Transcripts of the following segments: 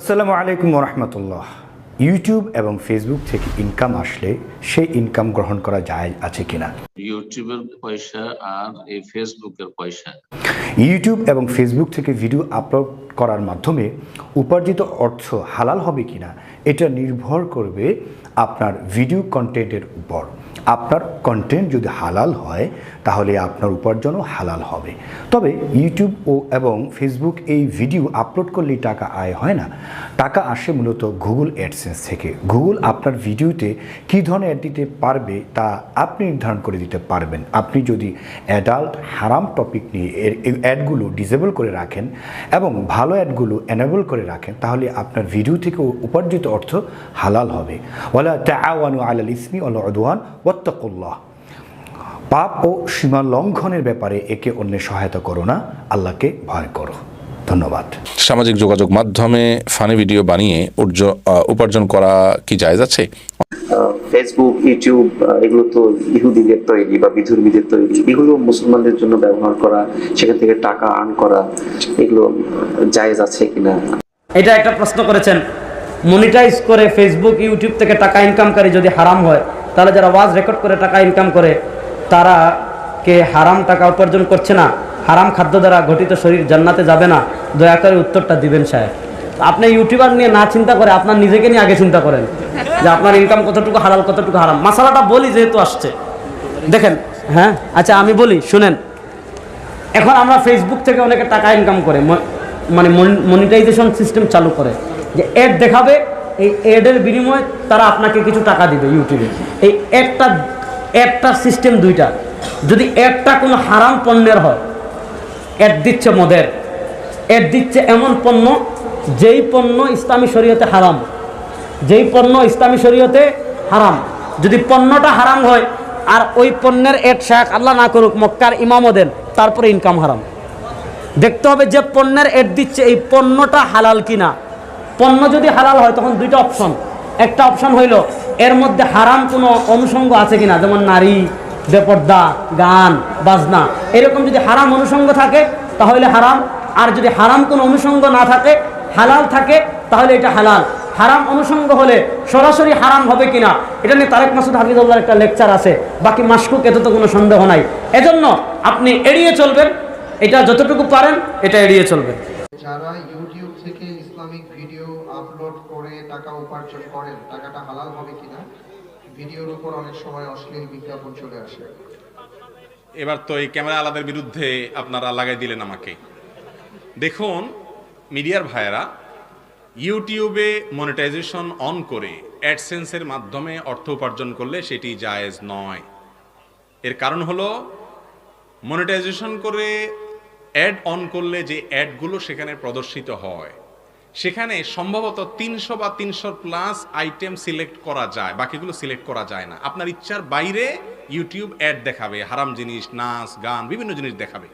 আসসালামু আলাইকুম রহমতুল্লাহ ইউটিউব এবং ফেসবুক থেকে ইনকাম আসলে সেই ইনকাম গ্রহণ করা যায় আছে কিনা? ইউটিউবের পয়সা আর এই ফেসবুকের পয়সা। ইউটিউব এবং ফেসবুক থেকে ভিডিও আপলোড করার মাধ্যমে উপার্জিত অর্থ হালাল হবে কিনা এটা নির্ভর করবে আপনার ভিডিও কন্টেন্টের উপর। আপনার কন্টেন্ট যদি হালাল হয়, তাহলে আপনার উপার্জনও হালাল হবে। তবে ইউটিউব ও এবং ফেসবুক এই ভিডিও আপলোড করলেই টাকা আয় হয় না। টাকা আসে মূলত গুগল অ্যাডসেন্স থেকে। গুগল আপনার ভিডিওতে কী ধরনের অ্যাড দিতে পারবে তা আপনি নির্ধারণ করে দিতে পারবেন। আপনি যদি অ্যাডাল্ট হারাম টপিক নিয়ে অ্যাডগুলো ডিসেবল করে রাখেন এবং ভালো অ্যাডগুলো এনেবল করে রাখেন, তাহলে আপনার ভিডিও থেকে উপার্জিত অর্থ হালাল হবে। ওয়ালা তাআওয়ানু আলাল ইসমি ওয়াল উদওয়ান ওয়াত্তাকুল্লাহ পাপ ও সীমা লঙ্ঘনের ব্যাপারে একে অন্যের সহায়তা করো না আল্লাহকে ভয় করো। ধন্যবাদ। সামাজিক যোগাযোগ মাধ্যমে ফানি ভিডিও বানিয়ে উপার্জন করা কি জায়েজ আছে? ফেসবুক ইউটিউব এগুলো তো ইহুদিদের তৈরি বা বিধর্মীদের তৈরি। এগুলো মুসলমানদের জন্য ব্যবহার করা সেখান থেকে টাকা আর্ন করা এগুলো জায়েজ আছে কিনা? এটা একটা প্রশ্ন করেছেন। মনিটাইজ করে ফেসবুক ইউটিউব থেকে টাকা ইনকামকারী যদি হারাম হয় তাহলে যারা ওয়াজ রেকর্ড করে টাকা ইনকাম করে, তারা কে হারাম টাকা উপার্জন করছে না, হারাম খাদ্য দ্বারা গঠিত শরীর জান্নাতে যাবে না, দয়া করে উত্তরটা দিবেন সাহেব। আপনি ইউটিউবার নিয়ে না চিন্তা করে আপনার নিজেকে নিয়ে আগে চিন্তা করেন, যে আপনার ইনকাম কতটুকু হালাল, কতটুকু হারাম। মশালাটা বলি যেহেতু আসছে। দেখেন হ্যাঁ? আচ্ছা আমি বলি, শুনেন। এখন আমরা ফেসবুক থেকে অনেকে টাকা ইনকাম করে মানে মনিটাইজেশন সিস্টেম চালু করে, যে অ্যাড দেখাবে এই অ্যাডের বিনিময়ে তারা আপনাকে কিছু টাকা দিবে ইউটিউবে এই একটা অ্যাডটার সিস্টেম দুইটা। যদি অ্যাডটা কোনো হারাম পণ্যের হয় অ্যাড দিচ্ছে মদের অ্যাড দিচ্ছে এমন পণ্য, যেই পণ্য ইসলামী শরীয়তে হারাম। যেই পণ্য ইসলামী শরীয়তে হারাম। যদি পণ্যটা হারাম হয়, আর ওই পণ্যের এড শাক আল্লাহ না করুক, মক্কার ইমামও দেন, তারপরে ইনকাম হারাম। দেখতে হবে যে পণ্যের এড দিচ্ছে এই পণ্যটা হালাল কিনা। পণ্য যদি হালাল হয়, তখন দুইটা অপশন একটা অপশন হইল, এর মধ্যে হারাম কোনো অনুষঙ্গ আছে কিনা? যেমন নারী, বেপর্দা, গান, বাজনা। এরকম যদি হারাম অনুষঙ্গ থাকে, তাহলে হারাম। আর যদি হারাম কোনো অনুষঙ্গ না থাকে, হালাল থাকে, তাহলে এটা হালাল। হারাম অনুষঙ্গ হলে সরাসরি হারাম হবে কিনা? এটা নিয়ে তারেক মাসুদ হাফিজুল্লাহর একটা লেকচার আছে। বাকি মাসকুক এত তো কোনো সন্দেহ নাই। এজন্য আপনি এড়িয়ে চলবেন। এটা যতটুকু পারেন, এটা এড়িয়ে চলবেন। যারা ইউটিউব ইসলামিক ভিডিও আপলোড করে টাকা উপার্জন করেন, টাকাটা হালাল হবে কিনা? ভিডিওর উপর অনেক সময় অশ্লীল বিজ্ঞাপন চলে আসে। এবার তো এই ক্যামেরা আলাদের বিরুদ্ধে আপনারা লাগাই দিলেন আমাকে। দেখুন, মিডিয়ার ভাইয়েরা, ইউটিউবে মনিটাইজেশন অন করে অ্যাডসেন্সের মাধ্যমে অর্থ উপার্জন করলে সেটি জায়েজ নয়। এর কারণ হলো মনিটাইজেশন করে অ্যাড অন করলে যে অ্যাডগুলো সেখানে প্রদর্শিত হয় সেখানে সম্ভবত তিনশো বা তিনশো প্লাস আইটেম সিলেক্ট করা যায়। বাকিগুলো সিলেক্ট করা যায় না। আপনার ইচ্ছার বাইরে ইউটিউব অ্যাড দেখাবে, হারাম জিনিস, নাচ, গান, বিভিন্ন জিনিস দেখাবে।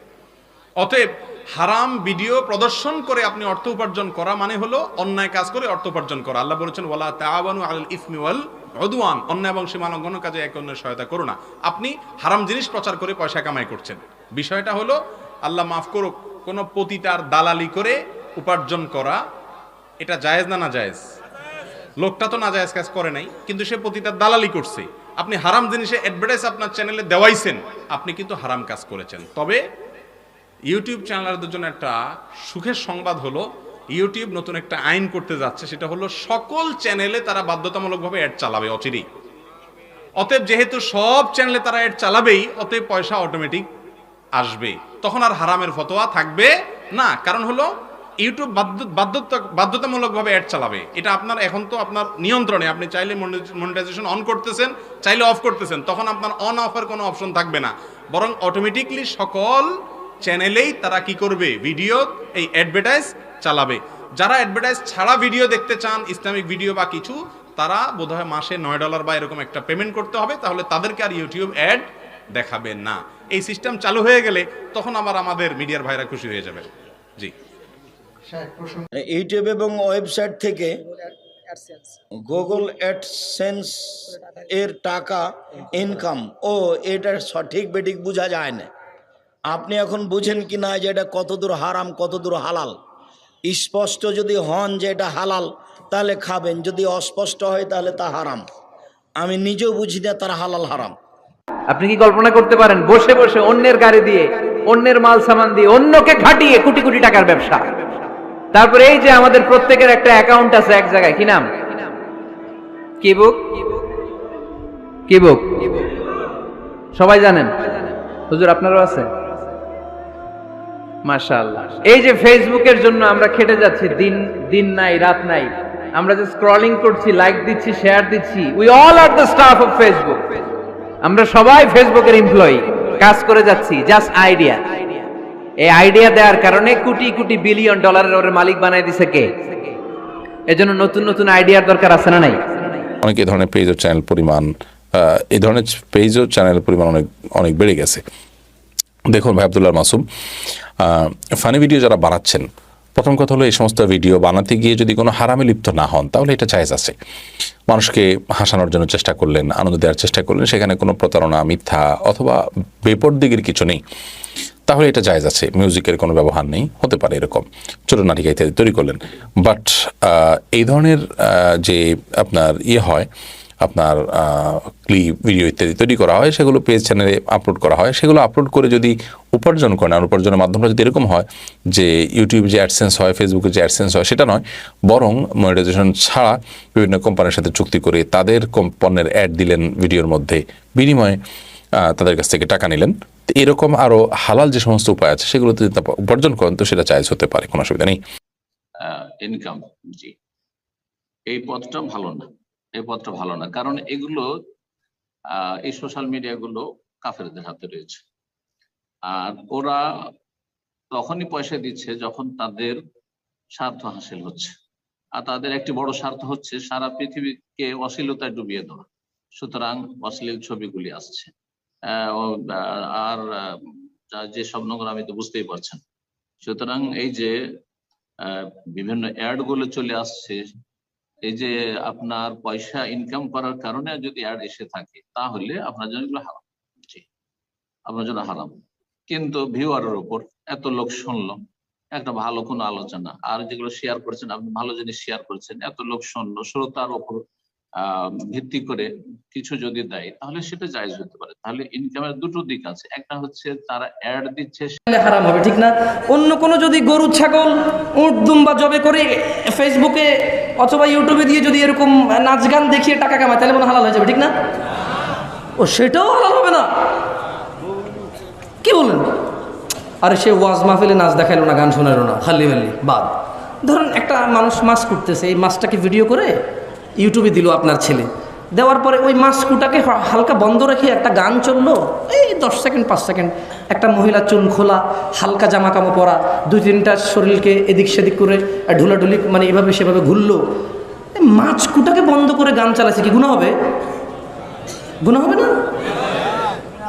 অতএব হারাম ভিডিও প্রদর্শন করে আপনি অর্থ উপার্জন করা মানে হলো অন্যায় কাজ করে অর্থ উপার্জন করা। আল্লাহ বলেছেন, ওয়ালা তাআবানু আলাল ইসমি ওয়াল উদওয়ান। অন্যায় এবং সীমা লঙ্ঘনের কাজে একে অন্যের সহায়তা করো না। আপনি হারাম জিনিস প্রচার করে পয়সা কামাই করছেন। বিষয়টা হলো, আল্লাহ মাফ করুক, কোনো পতিতার দালালি করে উপার্জন করা এটা জায়েজ না না জায়েজ? লোকটা তো না জায়েজ কাজ করে নাই, কিন্তু সে পতিতার দালালি করছে। আপনি হারাম জিনিসে অ্যাডভার্টাইজ আপনার চ্যানেলে দেওয়াইছেন, আপনি কিন্তু হারাম কাজ করেছেন। তবে ইউটিউব চ্যানেলারদের জন্য একটা সুখের সংবাদ হলো ইউটিউব নতুন একটা আইন করতে যাচ্ছে, সেটা হলো সকল চ্যানেলে তারা বাধ্যতামূলকভাবে অ্যাড চালাবে, অচিরেই। অতএব যেহেতু সব চ্যানেলে তারা অ্যাড চালাবেই, অতএব পয়সা অটোমেটিক আসবে তখন আর হারামের ফতোয়া থাকবে না। কারণ হলো ইউটিউব বাধ্য- বাধ্যতা বাধ্যতামূলকভাবে অ্যাড চালাবে। এটা আপনার এখন তো আপনার নিয়ন্ত্রণে। আপনি চাইলে মনিটাইজেশন অন করতেছেন, চাইলে অফ করতেছেন। তখন আপনার অন অফের কোনো অপশন থাকবে না। বরং অটোমেটিকলি সকল চ্যানেলেই তারা কি করবে? ভিডিও এই অ্যাডভার্টাইজ চালাবে। যারা অ্যাডভার্টাইজ ছাড়া ভিডিও দেখতে চান, ইসলামিক ভিডিও বা কিছু, তারা বোধহয় মাসে নয় ডলার বা এরকম একটা পেমেন্ট করতে হবে। তাহলে তাদেরকে আর ইউটিউব অ্যাড দেখাবে না। এই সিস্টেম চালু হয়ে গেলে তখন আবার আমাদের মিডিয়ার ভাইরা খুশি হয়ে যাবে। জি। ইউটিউব এবং ওয়েবসাইট থেকে গুগল অ্যাডসেন্স এর টাকা ইনকাম ও এটা সঠিক বেঠিক বোঝা যায় না। আপনি এখন বুঝেন কি না যে এটা কতদূর হারাম কতদূর হালাল? স্পষ্ট যদি হন যে এটা হালাল তাহলে খাবেন। যদি অস্পষ্ট হয় তাহলে তা হারাম। আমি নিজেও বুঝি না তার হালাল হারাম। আপনি কি কল্পনা করতে পারেন বসে বসে অন্যের গাড়ি দিয়ে অন্যের মাল সামান দিয়ে অন্যকে খাটিয়ে কোটি কোটি টাকার ব্যবসা? তারপরে এই যে আমাদের প্রত্যেকের একটা অ্যাকাউন্ট আছে এক জায়গায়, কি নাম? কি বুক কি বুক সবাই জানেন? হুজুর, আপনারও আছে? এই যে ফেসবুকের জন্য আমরা খেটে যাচ্ছি, দিন দিন নাই, রাত নাই। আমরা যে স্ক্রলিং করছি লাইক দিচ্ছি শেয়ার দিচ্ছি we all are the stuff of Facebook আমরা সবাই ফেসবুকের এমপ্লয়ি কাজ করে যাচ্ছি জাস্ট আইডিয়া এই আইডিয়া দেওয়ার কারণে কোটি কোটি বিলিয়ন ডলারের ওর মালিক বানাই দিছে কে? এজন্য নতুন নতুন আইডিয়ার দরকার আছে না নাই? অনেক এই ধরনের পেজ ও চ্যানেল পরিমাণ এই ধরনের পেজ ও চ্যানেল পরিমাণ অনেক অনেক বেড়ে গেছে। দেখুন ভাই আবদুল্লাহ মাসুম ফানি ভিডিও যারা বানাচ্ছেন, প্রথম কথা হলো এই সমস্ত ভিডিও বানাতে গিয়ে যদি কোনো হারামে লিপ্ত না হন, তাহলে এটা চাইজ আছে। মানুষকে হাসানোর জন্য চেষ্টা করলেন, আনন্দ দেওয়ার চেষ্টা করলেন, সেখানে কোনো প্রতারণা, মিথ্যা অথবা বেপর দিকের কিছু নেই। তাহলে এটা জায়জ আছে। মিউজিকের কোনো ব্যবহার নেই, হতে পারে এরকম। ছোটো নাটিকা ইত্যাদি তৈরি করলেন। বাট এই ধরনের যে আপনার ইয়ে হয়, আপনার ক্লিপ ভিডিও ইত্যাদি তৈরি করা হয়, সেগুলো পেজ চ্যানেলে আপলোড করা হয়। সেগুলো আপলোড করে যদি উপার্জন করেন, আর উপার্জনের মাধ্যমটা যদি এরকম হয় যে ইউটিউব যে অ্যাডসেন্স হয় ফেসবুকে যে অ্যাডসেন্স হয়, সেটা নয়, বরং মনিটাইজেশন ছাড়া বিভিন্ন কোম্পানির সাথে চুক্তি করে তাদের পণ্যের অ্যাড দিলেন ভিডিওর মধ্যে। বিনিময়ে তাদের কাছ থেকে টাকা নিলেন। এরকম আরও হালাল যে সমস্ত উপায় আছে, সেগুলোতে উপার্জন করেন, তো সেটা চাইজ হতে পারে, কোনো অসুবিধা নেই। ইনকাম জি। এই পথটা ভালো না, এই পথটা ভালো না। কারণ এগুলো এই সোশ্যাল মিডিয়া গুলো কাফেরদের হাতে রয়েছে। আর ওরা তখনই পয়সা দিচ্ছে যখন তাদের স্বার্থ হাসিল হচ্ছে। আর তাদের একটি বড় স্বার্থ হচ্ছে, সারা পৃথিবীকে অশ্লীলতায় ডুবিয়ে দেওয়া। সুতরাং অশ্লীল ছবিগুলি আসছে। আর যা- সব নোংরা আমি তো বুঝতেই পারছেন। সুতরাং এই যে বিভিন্ন অ্যাডগুলো চলে আসছে, এই যে আপনার পয়সা ইনকাম করার কারণে যদি অ্যাড এসে থাকে, তাহলে আপনার জন্য এগুলো হারাম। আপনার জন্য হারাম। কিন্তু ভিউয়ারের উপর এত লোক শুনলো, একটা ভালো কোনো আলোচনা। আর যেগুলো শেয়ার করছেন, আপনি ভালো জিনিস শেয়ার করছেন, এত লোক শুনলো, শ্রোতার আহ ভিত্তি করে কিছু যদি দেয়, তাহলে সেটা জায়জ হতে পারে। তাহলে ইনকামের দুটো দিক আছে। একটা হচ্ছে তারা অ্যাড দিচ্ছে হারাম হবে, ঠিক না? অন্য কোনো যদি গরু, ছাগল, উট, দুম্বা জবে করে ফেসবুকে অথবা ইউটিউবে দিয়ে যদি এরকম নাচ গান দেখিয়ে টাকা কামায়, তাহলে মনে হালাল হয়ে যাবে, ঠিক না? ও, সেটাও হালাল হবে না। কি বলেন? আরে সে ওয়াজ মাহফিলে নাচ দেখাইলো না, গান শোনালো না হাল্লি হাল্লি বাদ। ধরুন একটা মানুষ মাছ কুটতেছে, এই মাছটাকে ভিডিও করে ইউটিউবে দিল আপনার ছেলে। দেওয়ার পরে ওই মাছকুটাকে হ- হালকা বন্ধ রেখে একটা গান চলল। এই দশ সেকেন্ড, পাঁচ সেকেন্ড, একটা মহিলা চুল খোলা, হালকা জামা পরা, দুই তিনটা শরীরকে এদিক সেদিক করে ঢুলাঢুলি মানে এভাবে সেভাবে ঘুরলো। মাছকুটাকে বন্ধ করে গান চালাচ্ছে কি গুণা হবে? গুণা হবে না?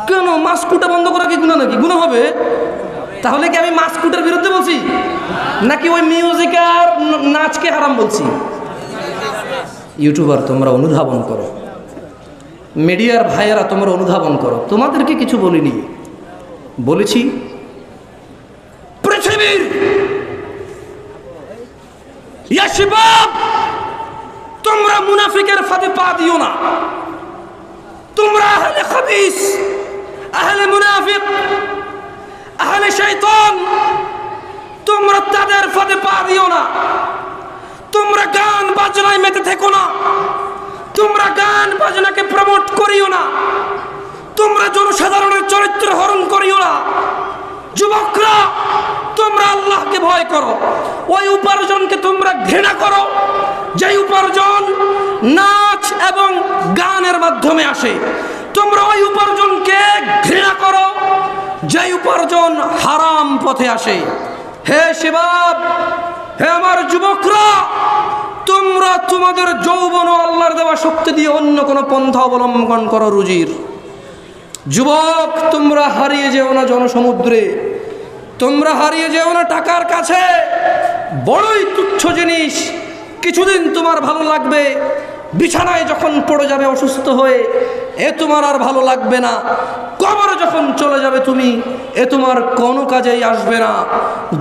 কেন? মাস্কুটা বন্ধ করা কি গুণা নাকি? গুণা হবে? তাহলে কি আমি মাস্কুটের বিরুদ্ধে বলছি? নাকি ওই মিউজিক আর নাচকে হারাম বলছি? ইউটিউবার তোমরা অনুধাবন করো। মিডিয়ার ভাইয়েরা তোমরা অনুধাবন করো। তোমাদেরকে কিছু বলিনি। বলেছি, পৃথিবীর তোমরা মুনাফিকের ফাঁদে পা দিও না। তোমরা আহলে আহলে আহলে তোমরা তাদের ফাঁদে পা দিও না। তোমরা গান বাজনায় মেতে থেকো না। তোমরা গান বাজনাকে প্রমোট করিও না। তোমরা জনসাধারণের চরিত্র হরণ করিও না। যুবকরা, তোমরা আল্লাহকে ভয় করো। ওই উপার্জনকে তোমরা ঘৃণা করো। যে উপার্জন নাচ এবং গানের মাধ্যমে আসে, তোমরা ওই উপার্জনকে ঘৃণা করো। যে উপার্জন হারাম পথে আসে। হে শিবাব হে আমার যুবকরা, তোমরা তোমাদের যৌবন আল্লাহর দেওয়া শক্তি দিয়ে অন্য কোনো পন্থা অবলম্বন করো রুজির। যুবক, তোমরা হারিয়ে যেও না জনসমুদ্রে, তোমরা হারিয়ে যেও না টাকার কাছে। বড়ই তুচ্ছ জিনিস, কিছুদিন তোমার ভালো লাগবে, বিছানায় যখন পড়ে যাবে অসুস্থ হয়ে, এ তোমার আর ভালো লাগবে না। কবরে যখন চলে যাবে তুমি, এ তোমার কোনো কাজেই আসবে না।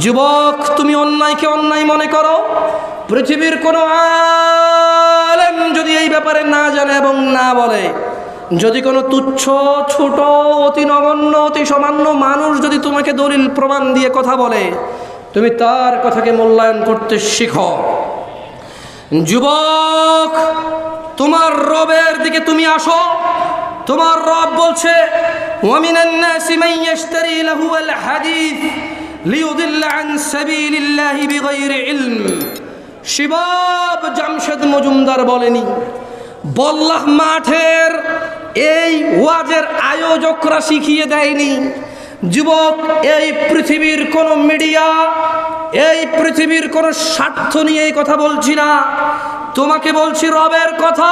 যুবক, তুমি অন্যায়কে অন্যায় মনে করো। পৃথিবীর কোনো আলেম যদি এই ব্যাপারে না জানে এবং না বলে, যদি কোনো তুচ্ছ, ছোট, অতি নগণ্য, অতি সামান্য মানুষ যদি তোমাকে দলিল প্রমাণ দিয়ে কথা বলে, তুমি তার কথাকে মূল্যায়ন করতে শিখো। যুবক, তোমার রবের দিকে তুমি আসো। তোমার রব বলছে, ওয়ামিনান নাসি মান ইয়াশতারি লাহু আল হাদিস লিইউদিল্লা আন সাবিলিল্লাহি বিগাইরি ইলম। শিবাব জামশেদ মজুমদার বলেনি, বল্লাহ মাঠের এই ওয়াজের আয়োজকরা শিখিয়ে দেয়নি, যুবক, এই পৃথিবীর কোনো মিডিয়া, এই পৃথিবীর কোনো স্বার্থ নিয়ে এই কথা বলছি না। তোমাকে বলছি, রবের কথা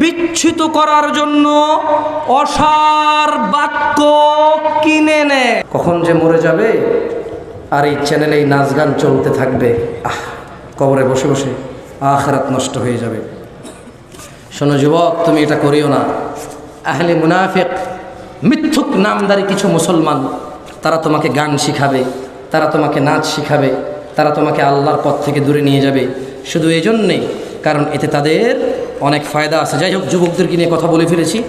বিচ্ছিত করার জন্য অসার বাক্য কিনে নেয়। কখন যে মরে যাবে, আর এই চ্যানেলে এই নাচ গান চলতে থাকবে, আহ, কবরে বসে বসে আখরাত নষ্ট হয়ে যাবে। শোনো যুবক, তুমি এটা করিও না। আহলে মুনাফিক, মিথ্যুক নামদারি কিছু মুসলমান, তারা তোমাকে গান শিখাবে, তারা তোমাকে নাচ শিখাবে, তারা তোমাকে আল্লাহর পথ থেকে দূরে নিয়ে যাবে। শুধু এই জন্যেই কারণ এতে তাদের অনেক ফায়দা আছে। যাই হোক যুবকদেরকে নিয়ে কথা বলে ফেলেছি।